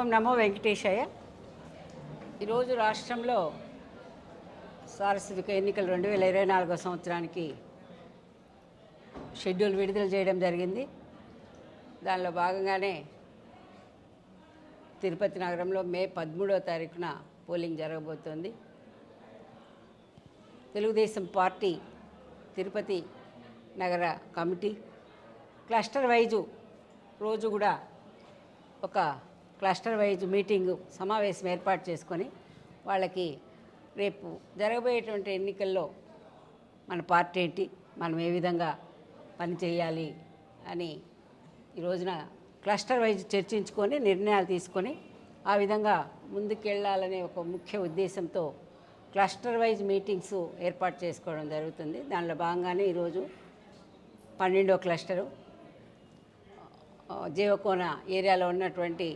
ఓం నమో వెంకటేశయ్య ఈరోజు రాష్ట్రంలో సారస్వతిక ఎన్నికలు రెండు వేల ఇరవై నాలుగో సంవత్సరానికి షెడ్యూల్ విడుదల చేయడం జరిగింది. దానిలో భాగంగానే తిరుపతి నగరంలో మే పదమూడవ తారీఖున పోలింగ్ జరగబోతోంది. తెలుగుదేశం పార్టీ తిరుపతి నగర కమిటీ క్లస్టర్ వైజు రోజు కూడా ఒక క్లస్టర్ వైజ్ మీటింగు సమావేశం ఏర్పాటు చేసుకొని వాళ్ళకి రేపు జరగబోయేటువంటి ఎన్నికల్లో మన పార్టీ ఏంటి మనం ఏ విధంగా పనిచేయాలి అని ఈ రోజున క్లస్టర్ వైజ్ చర్చించుకొని నిర్ణయాలు తీసుకొని ఆ విధంగా ముందుకెళ్ళాలనే ఒక ముఖ్య ఉద్దేశంతో క్లస్టర్ వైజ్ మీటింగ్స్ ఏర్పాటు చేసుకోవడం జరుగుతుంది. దానిలో భాగంగానే ఈరోజు పన్నెండో క్లస్టరు జీవకోన ఏరియాలో ఉన్నటువంటి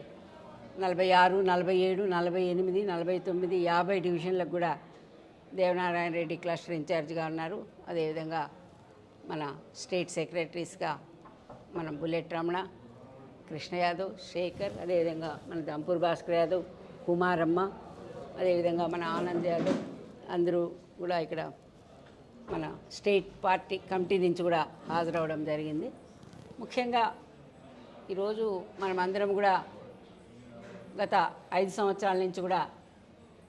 నలభై ఆరు నలభై ఏడు నలభై ఎనిమిది నలభై తొమ్మిది యాభై డివిజన్లకు కూడా దేవనారాయణ రెడ్డి క్లస్టర్ ఇన్ఛార్జ్గా ఉన్నారు. అదేవిధంగా మన స్టేట్ సెక్రటరీస్గా మన బుల్లెట్ రమణ కృష్ణ యాదవ్ శేఖర్ అదేవిధంగా మన దంపూర్ భాస్కర్ యాదవ్ కుమారమ్మ అదేవిధంగా మన ఆనంద్ యాదవ్ అందరూ కూడా ఇక్కడ మన స్టేట్ పార్టీ కమిటీ నుంచి కూడా హాజరవడం జరిగింది. ముఖ్యంగా ఈరోజు మనం అందరం కూడా గత ఐదు సంవత్సరాల నుంచి కూడా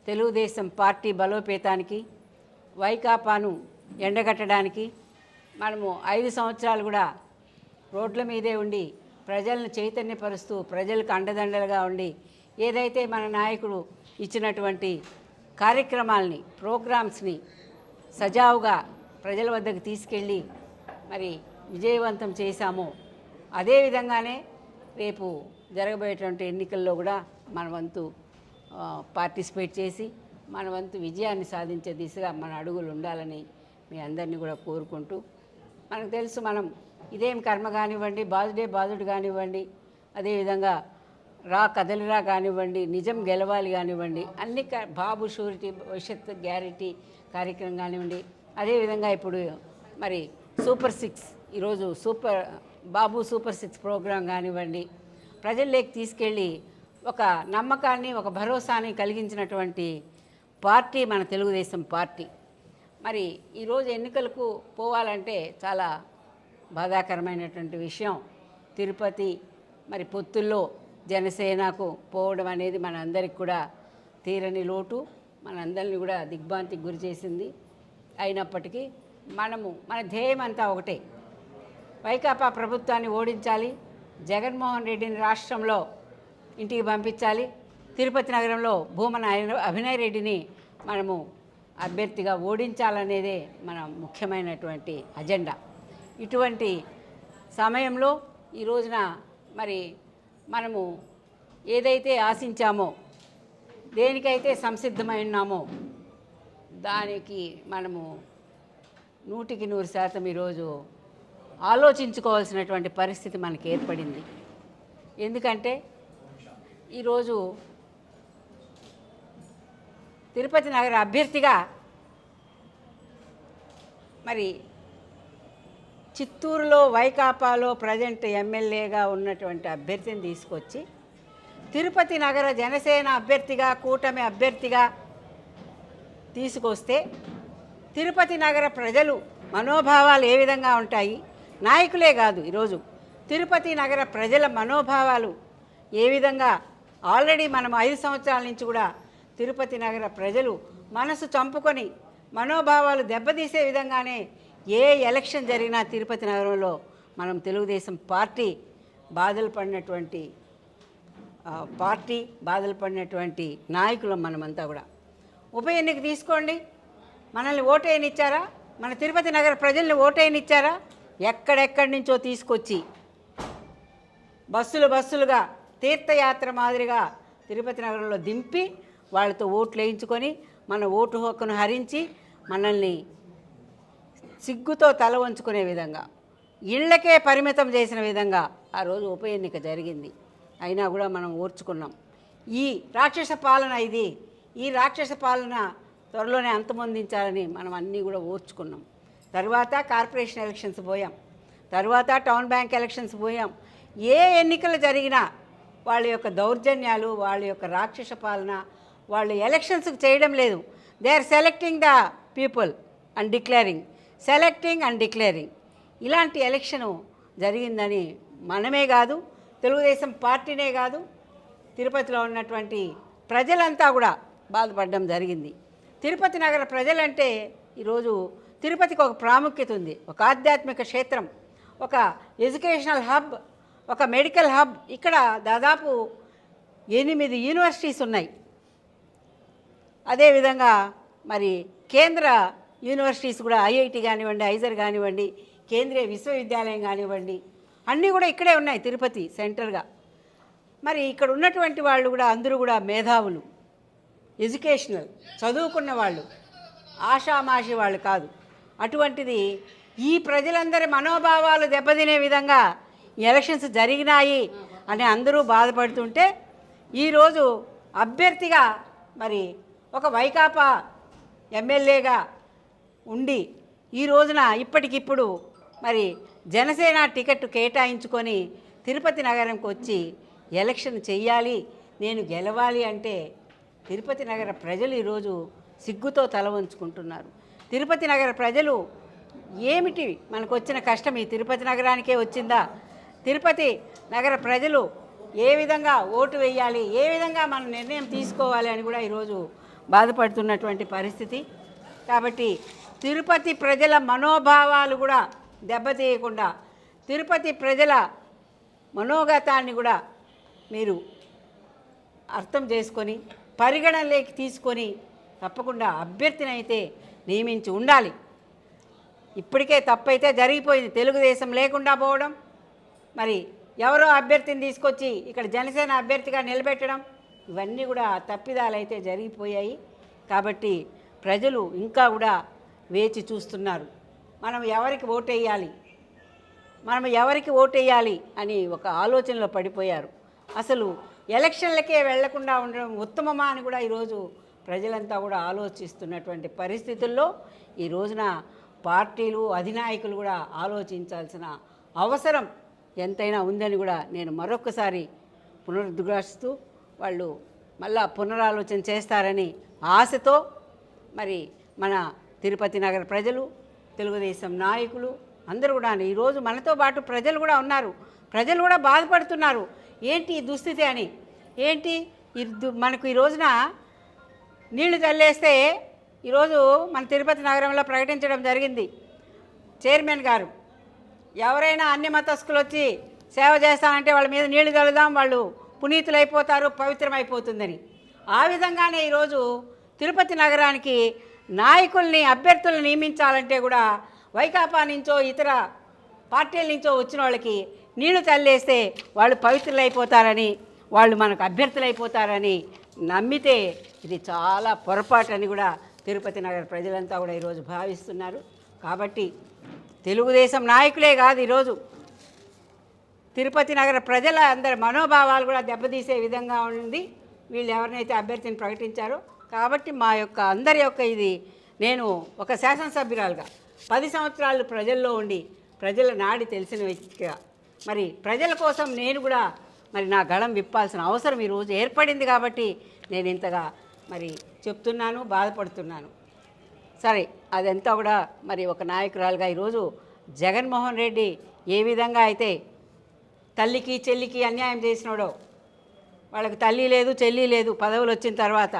తెలుగుదేశం పార్టీ బలోపేతానికి వైకాపాను ఎండగట్టడానికి మనము ఐదు సంవత్సరాలు కూడా రోడ్ల మీదే ఉండి ప్రజలను చైతన్యపరుస్తూ ప్రజలకు అండదండలుగా ఉండి ఏదైతే మన నాయకుడు ఇచ్చినటువంటి కార్యక్రమాల్ని ప్రోగ్రామ్స్ని సజావుగా ప్రజల వద్దకు తీసుకెళ్ళి మరి విజయవంతం చేశామో అదే విధంగానే రేపు జరగబోయేటువంటి ఎన్నికల్లో కూడా మన వంతు పార్టిసిపేట్ చేసి మన వంతు విజయాన్ని సాధించే దిశగా మన అడుగులు ఉండాలని మీ అందరినీ కూడా కోరుకుంటూ మనకు తెలుసు మనం ఇదేం కర్మ కానివ్వండి బాధుడే బాధుడు కానివ్వండి అదేవిధంగా రా కదలిరా కానివ్వండి నిజం గెలవాలి కానివ్వండి అన్ని క- బాబు షూరిటీ భవిష్యత్తు గ్యారెంటీ కార్యక్రమం కానివ్వండి అదేవిధంగా ఇప్పుడు మరి సూపర్ సిక్స్ ఈరోజు super Babu super six program కానివ్వండి ప్రజల్లోకి తీసుకెళ్ళి ఒక నమ్మకాన్ని ఒక భరోసాని కలిగించినటువంటి పార్టీ మన తెలుగుదేశం పార్టీ. మరి ఈరోజు ఎన్నికలకు పోవాలంటే చాలా బాధాకరమైనటువంటి విషయం. తిరుపతి మరి పొత్తుల్లో జనసేనకు పోవడం అనేది మనందరికి కూడా తీరని లోటు. మనందరినీ కూడా దిగ్భాంతికి గురి చేసింది. అయినప్పటికీ మనము మన ధ్యేయం అంతా ఒకటే. వైకాపా ప్రభుత్వాన్ని ఓడించాలి. జగన్మోహన్ రెడ్డిని రాష్ట్రంలో ఇంటికి పంపించాలి. తిరుపతి నగరంలో భూమన అభినయ్ రెడ్డిని మనము అభ్యర్థిగా ఓడించాలనేదే మన ముఖ్యమైనటువంటి అజెండా. ఇటువంటి సమయంలో ఈ రోజున మరి మనము ఏదైతే ఆశించామో దేనికైతే సంసిద్ధమై ఉన్నామో దానికి మనము నూటికి నూరు శాతం ఈరోజు ఆలోచించుకోవాల్సినటువంటి పరిస్థితి మనకి ఏర్పడింది. ఎందుకంటే ఈరోజు తిరుపతి నగర అభ్యర్థిగా మరి చిత్తూరులో వైకాపాలో ప్రజెంట్ ఎమ్మెల్యేగా ఉన్నటువంటి అభ్యర్థిని తీసుకొచ్చి తిరుపతి నగర జనసేన అభ్యర్థిగా కూటమి అభ్యర్థిగా తీసుకొస్తే తిరుపతి నగర ప్రజలు మనోభావాలు ఏ విధంగా ఉంటాయి? నాయకులే కాదు ఈరోజు. తిరుపతి నగర ప్రజల మనోభావాలు ఏ విధంగా ఆల్రెడీ మనం ఐదు సంవత్సరాల నుంచి కూడా తిరుపతి నగర ప్రజలు మనసు చంపుకొని మనోభావాలు దెబ్బతీసే విధంగానే ఏ ఎలక్షన్ జరిగినా తిరుపతి నగరంలో మనం తెలుగుదేశం పార్టీ బాధలు పడినటువంటి పార్టీ బాధలు పడినటువంటి నాయకులం మనమంతా కూడా. ఉప ఎన్నిక తీసుకోండి. మనల్ని ఓటేయనిచ్చారా? మన తిరుపతి నగర ప్రజల్ని ఓటేయనిచ్చారా? ఎక్కడెక్కడి నుంచో తీసుకొచ్చి బస్సులు బస్సులుగా తీర్థయాత్ర మాదిరిగా తిరుపతి నగరంలో దింపి వాళ్ళతో ఓట్లు వేయించుకొని మన ఓటు హక్కును హరించి మనల్ని సిగ్గుతో తల వంచుకునే విధంగా ఇళ్ళకే పరిమితం చేసిన విధంగా ఆ రోజు ఉప ఎన్నిక జరిగింది. అయినా కూడా మనం ఓర్చుకున్నాం. ఈ రాక్షస పాలన ఇది. ఈ రాక్షస పాలన త్వరలోనే అంతమొందించాలని మనం అన్నీ కూడా ఓర్చుకున్నాం. తర్వాత కార్పొరేషన్ ఎలక్షన్స్ పోయాం. తర్వాత టౌన్ బ్యాంక్ ఎలక్షన్స్ పోయాం. ఏ ఎన్నికలు జరిగినా వాళ్ళ యొక్క దౌర్జన్యాలు వాళ్ళ యొక్క రాక్షస పాలన వాళ్ళు ఎలక్షన్స్కి చేయడం లేదు. They are selecting the people and declaring selecting and declaring ఇలాంటి ఎలక్షను జరిగిందని మనమే కాదు తెలుగుదేశం పార్టీనే కాదు తిరుపతిలో ఉన్నటువంటి ప్రజలంతా కూడా బాధపడడం జరిగింది. తిరుపతి నగర ప్రజలంటే ఈరోజు తిరుపతికి ఒక ప్రాముఖ్యత ఉంది. ఒక ఆధ్యాత్మిక క్షేత్రం ఒక ఎడ్యుకేషనల్ హబ్ ఒక మెడికల్ హబ్ ఇక్కడ దాదాపు ఎనిమిది యూనివర్సిటీస్ ఉన్నాయి. అదేవిధంగా మరి కేంద్ర యూనివర్సిటీస్ కూడా ఐఐటి కానివ్వండి ఐజర్ కానివ్వండి కేంద్రీయ విశ్వవిద్యాలయం కానివ్వండి అన్నీ కూడా ఇక్కడే ఉన్నాయి తిరుపతి సెంటర్గా మరి ఇక్కడ ఉన్నటువంటి వాళ్ళు కూడా అందరూ కూడా మేధావులు ఎడ్యుకేషనల్ చదువుకున్న వాళ్ళు ఆషామాషి వాళ్ళు కాదు. అటువంటిది ఈ ప్రజలందరి మనోభావాలు దెబ్బతినే విధంగా ఎలక్షన్స్ జరిగినాయి అని అందరూ బాధపడుతుంటే ఈరోజు అభ్యర్థిగా మరి ఒక వైకాపా ఎమ్మెల్యేగా ఉండి ఈ రోజున ఇప్పటికిప్పుడు మరి జనసేన టికెట్ కేటాయించుకొని తిరుపతి నగరంకి వచ్చి ఎలక్షన్ చెయ్యాలి నేను గెలవాలి అంటే తిరుపతి నగర ప్రజలు ఈరోజు సిగ్గుతో తల వంచుకుంటున్నారు. తిరుపతి నగర ప్రజలు ఏమిటి మనకు వచ్చిన కష్టం? ఈ తిరుపతి నగరానికే వచ్చిందా? తిరుపతి నగర ప్రజలు ఏ విధంగా ఓటు వేయాలి ఏ విధంగా మనం నిర్ణయం తీసుకోవాలి అని కూడా ఈరోజు బాధపడుతున్నటువంటి పరిస్థితి. కాబట్టి తిరుపతి ప్రజల మనోభావాలు కూడా దెబ్బతీయకుండా తిరుపతి ప్రజల మనోగతాన్ని కూడా మీరు అర్థం చేసుకొని పరిగణనలోకి తీసుకొని తప్పకుండా అభ్యర్థిని అయితే నియమించి ఉండాలి. ఇప్పటికే తప్పైతే జరిగిపోయింది. తెలుగుదేశం లేకుండా పోవడం మరి ఎవరో అభ్యర్థిని తీసుకొచ్చి ఇక్కడ జనసేన అభ్యర్థిగా నిలబెట్టడం ఇవన్నీ కూడా తప్పిదాలు అయితే జరిగిపోయాయి. కాబట్టి ప్రజలు ఇంకా కూడా వేచి చూస్తున్నారు. మనం ఎవరికి ఓటేయాలి? మనం ఎవరికి ఓటేయాలి అని ఒక ఆలోచనలో పడిపోయారు. అసలు ఎలక్షన్లకే వెళ్ళకుండా ఉండడం ఉత్తమమా అని కూడా ఈరోజు ప్రజలంతా కూడా ఆలోచిస్తున్నటువంటి పరిస్థితుల్లో ఈ రోజున పార్టీలు అధినాయకులు కూడా ఆలోచించాల్సిన అవసరం ఎంతైనా ఉందని కూడా నేను మరొకసారి పునరుద్ఘాటిస్తూ వాళ్ళు మళ్ళా పునరాలోచన చేస్తారని ఆశతో మరి మన తిరుపతి నగర ప్రజలు తెలుగుదేశం నాయకులు అందరూ కూడా ఈరోజు మనతో పాటు ప్రజలు కూడా ఉన్నారు. ప్రజలు కూడా బాధపడుతున్నారు. ఏంటి ఈ దుస్థితి అని? ఏంటి ఈ మనకు ఈ రోజున నీళ్ళు చల్లేస్తే ఈరోజు మన తిరుపతి నగరంలో ప్రకటించడం జరిగింది. చైర్మన్ గారు ఎవరైనా అన్ని మతస్థులు వచ్చి సేవ చేస్తానంటే వాళ్ళ మీద నీళ్ళు చల్లుదాం వాళ్ళు పునీతులైపోతారు పవిత్రమైపోతుందని. ఆ విధంగానే ఈరోజు తిరుపతి నగరానికి నాయకుల్ని అభ్యర్థులను నియమించాలంటే కూడా వైకాపా నుంచో ఇతర పార్టీల నుంచో వచ్చిన వాళ్ళకి నీళ్ళు చల్లేస్తే వాళ్ళు పవిత్రులైపోతారని వాళ్ళు మనకు అభ్యర్థులైపోతారని నమ్మితే ఇది చాలా పొరపాటు అని కూడా తిరుపతి నగర ప్రజలంతా కూడా ఈరోజు భావిస్తున్నారు. కాబట్టి తెలుగుదేశం నాయకులే కాదు ఈరోజు. తిరుపతి నగర ప్రజల అందరి మనోభావాలు కూడా దెబ్బతీసే విధంగా ఉంది. వీళ్ళు ఎవరినైతే అభ్యర్థిని ప్రకటించారో కాబట్టి మా యొక్క అందరి యొక్క ఇది నేను ఒక శాసనసభ్యురాలుగా పది సంవత్సరాలు ప్రజల్లో ఉండి ప్రజల నాడి తెలిసిన వ్యక్తిగా. మరి ప్రజల కోసం నేను కూడా మరి నా గళం విప్పాల్సిన అవసరం ఈరోజు ఏర్పడింది కాబట్టి నేను ఇంతగా మరి చెప్తున్నాను బాధపడుతున్నాను. సరే అదంతా కూడా మరి ఒక నాయకురాలుగా ఈరోజు జగన్మోహన్ రెడ్డి ఏ విధంగా అయితే తల్లికి చెల్లికి అన్యాయం చేసినాడో వాళ్ళకి తల్లి లేదు చెల్లి లేదు పదవులు వచ్చిన తర్వాత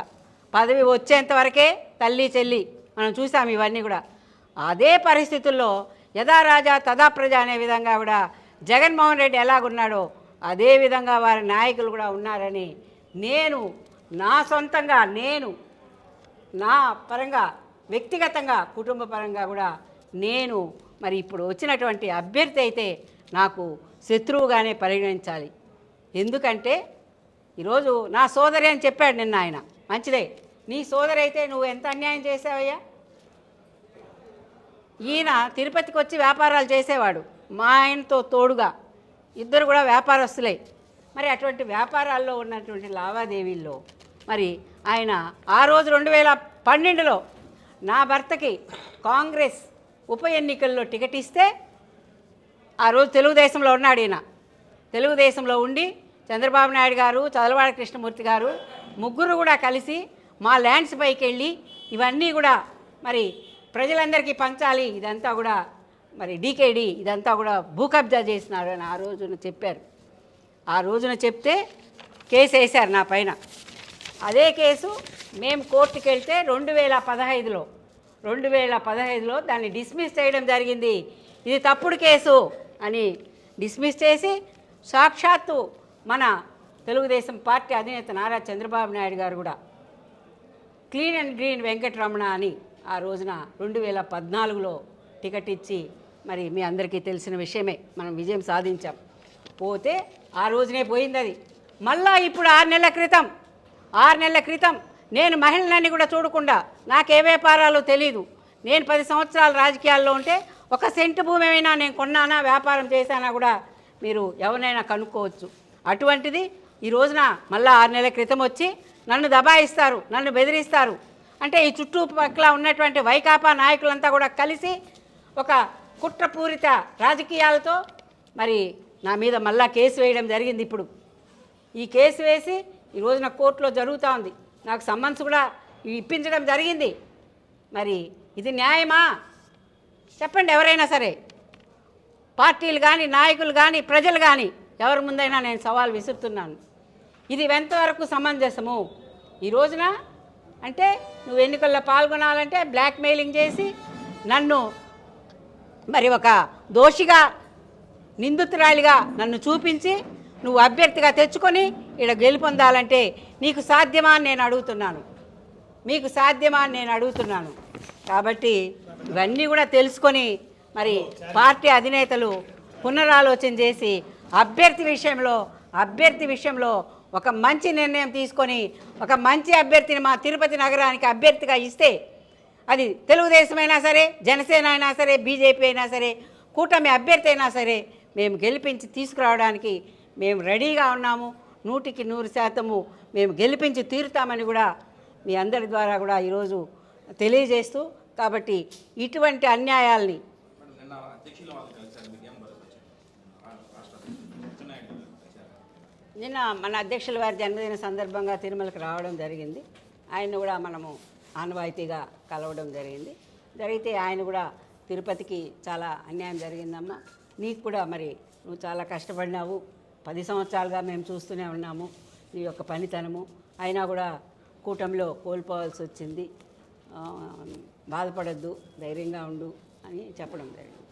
పదవి వచ్చేంత వరకే తల్లి చెల్లి మనం చూసాం ఇవన్నీ కూడా. అదే పరిస్థితుల్లో యథా రాజా తదా ప్రజ అనే విధంగా కూడా జగన్మోహన్ రెడ్డి ఎలాగున్నాడో అదే విధంగా వారి నాయకులు కూడా ఉన్నారని నేను నా సొంతంగా నేను నా పరంగా వ్యక్తిగతంగా కుటుంబ పరంగా కూడా నేను మరి ఇప్పుడు వచ్చినటువంటి అభ్యర్థి అయితే నాకు శత్రువుగానే పరిగణించాలి. ఎందుకంటే ఈరోజు నా సోదరి అని చెప్పాడు నిన్న ఆయన. మంచిదే. నీ సోదరి అయితే నువ్వు ఎంత అన్యాయం చేసావయ్యా? ఈయన తిరుపతికి వచ్చి వ్యాపారాలు చేసేవాడు. మా ఆయనతో తోడుగా. ఇద్దరు కూడా వ్యాపారస్తులే. మరి అటువంటి వ్యాపారాల్లో ఉన్నటువంటి లావాదేవీల్లో మరి ఆయన ఆ రోజు రెండు వేల పన్నెండులో నా భర్తకి కాంగ్రెస్ ఉప ఎన్నికల్లో టికెట్ ఇస్తే ఆ రోజు తెలుగుదేశంలో ఉన్నాడు ఈయన. తెలుగుదేశంలో ఉండి చంద్రబాబు నాయుడు గారు చదలవాడ కృష్ణమూర్తి గారు ముగ్గురు కూడా కలిసి మా ల్యాండ్స్ పైకి వెళ్ళి ఇవన్నీ కూడా మరి ప్రజలందరికీ పంచాలి. ఇదంతా కూడా మరి డీకేడీ ఇదంతా కూడా భూ కబ్జా చేసినారు అని ఆ రోజున చెప్పారు. ఆ రోజున చెప్తే కేసు వేశారు నా పైన. అదే కేసు మేము కోర్టుకెళ్తే రెండు వేల పదహైదులో రెండు వేల పదహైదులో దాన్ని డిస్మిస్ చేయడం జరిగింది. ఇది తప్పుడు కేసు అని డిస్మిస్ చేసి సాక్షాత్తు మన తెలుగుదేశం పార్టీ అధినేత నారా చంద్రబాబు నాయుడు గారు కూడా క్లీన్ అండ్ గ్రీన్ వెంకటరమణ అని ఆ రోజున రెండు వేల పద్నాలుగులో టికెట్ ఇచ్చి మరి మీ అందరికీ తెలిసిన విషయమే. మనం విజయం సాధించాం. పోతే ఆ రోజునే పోయింది అది. మళ్ళా ఇప్పుడు ఆరు నెలల క్రితం ఆరు నెలల క్రితం నేను మహిళలన్నీ కూడా చూడకుండా నాకే వ్యాపారాలు తెలీదు. నేను పది సంవత్సరాలు రాజకీయాల్లో ఉంటే ఒక సెంటు భూమి అయినా నేను కొన్నానా వ్యాపారం చేశానా కూడా మీరు ఎవరినైనా కనుక్కోవచ్చు. అటువంటిది ఈ రోజున మళ్ళీ ఆరు నెలల క్రితం వచ్చి నన్ను దబాయిస్తారు నన్ను బెదిరిస్తారు. అంటే ఈ చుట్టుపక్కల ఉన్నటువంటి వైకాపా నాయకులంతా కూడా కలిసి ఒక కుట్రపూరిత రాజకీయాలతో మరి నా మీద మళ్ళా కేసు వేయడం జరిగింది ఇప్పుడు. ఈ కేసు వేసి ఈ రోజున కోర్టులో జరుగుతూ ఉంది. నాకు సమ్మన్స్ కూడా ఇప్పించడం జరిగింది. మరి ఇది న్యాయమా? చెప్పండి ఎవరైనా సరే. పార్టీలు కానీ నాయకులు కానీ ప్రజలు కానీ ఎవరి ముందైనా నేను సవాల్ విసురుతున్నాను. ఇది ఎంతవరకు సమంజసము? ఈ రోజున అంటే నువ్వు ఎన్నికల్లో పాల్గొనాలంటే బ్లాక్మెయిలింగ్ చేసి నన్ను మరి ఒక దోషిగా నిందితురాలిగా నన్ను చూపించి నువ్వు అభ్యర్థిగా తెచ్చుకొని ఇక్కడ గెలుపొందాలంటే నీకు సాధ్యమా అని నేను అడుగుతున్నాను. మీకు సాధ్యమా అని నేను అడుగుతున్నాను. కాబట్టి ఇవన్నీ కూడా తెలుసుకొని మరి పార్టీ అధినేతలు పునరాలోచన చేసి అభ్యర్థి విషయంలో అభ్యర్థి విషయంలో ఒక మంచి నిర్ణయం తీసుకొని ఒక మంచి అభ్యర్థిని మా తిరుపతి నగరానికి అభ్యర్థిగా ఇస్తే అది తెలుగుదేశం అయినా సరే జనసేన అయినా సరే బీజేపీ అయినా సరే కూటమి అభ్యర్థి అయినా సరే మేము గెలిపించి తీసుకురావడానికి మేము రెడీగా ఉన్నాము. నూటికి నూరు శాతము మేము గెలిపించి తీరుతామని కూడా మీ అందరి ద్వారా కూడా ఈరోజు తెలియజేస్తూ కాబట్టి ఇటువంటి అన్యాయాల్ని నిన్న మన అధ్యక్షుల వారి జన్మదిన సందర్భంగా తిరుమలకు రావడం జరిగింది. ఆయన కూడా మనము ఆనవాయితీగా కలవడం జరిగింది. జరిగితే ఆయన కూడా తిరుపతికి చాలా అన్యాయం జరిగిందమ్మా. నీకు కూడా మరి నువ్వు చాలా కష్టపడినావు. పది సంవత్సరాలుగా మేము చూస్తూనే ఉన్నాము నీ యొక్క పనితనము. అయినా కూడా కూటమిలో కోల్పోవాల్సి వచ్చింది. బాధపడద్దు ధైర్యంగా ఉండు అని చెప్పడం జరిగింది.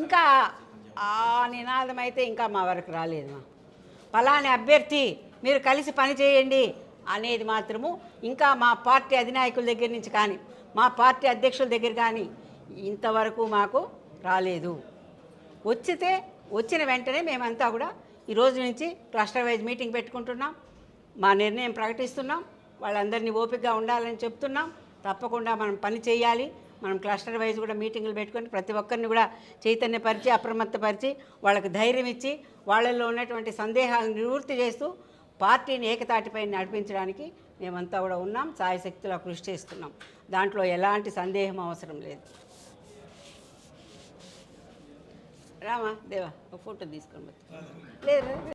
ఇంకా ఆ నినాదం అయితే ఇంకా మా వరకు రాలేదు మా. ఫలాని అభ్యర్థి మీరు కలిసి పని చేయండి అనేది మాత్రము ఇంకా మా పార్టీ అధినాయకుల దగ్గర నుంచి కానీ మా పార్టీ అధ్యక్షుల దగ్గర కానీ ఇంతవరకు మాకు రాలేదు. వచ్చితే వచ్చిన వెంటనే మేమంతా కూడా ఈ రోజు నుంచి క్లస్టర్ వైజ్ మీటింగ్ పెట్టుకుంటున్నాం. మా నిర్ణయం ప్రకటిస్తున్నాం. వాళ్ళందరినీ ఓపికగా ఉండాలని చెప్తున్నాం. తప్పకుండా మనం పని చేయాలి. మనం క్లస్టర్ వైజ్ కూడా మీటింగులు పెట్టుకొని ప్రతి ఒక్కరిని కూడా చైతన్యపరిచి అప్రమత్తపరిచి వాళ్ళకి ధైర్యం ఇచ్చి వాళ్ళల్లో ఉన్నటువంటి సందేహాలను నివృత్తి చేస్తూ పార్టీని ఏకతాటిపై నడిపించడానికి మేమంతా కూడా ఉన్నాం. సాయశక్తిలో కృషి చేస్తున్నాం. దాంట్లో ఎలాంటి సందేహం అవసరం లేదు. రామా దేవా ఒక ఫోటో తీసుకొని లేదు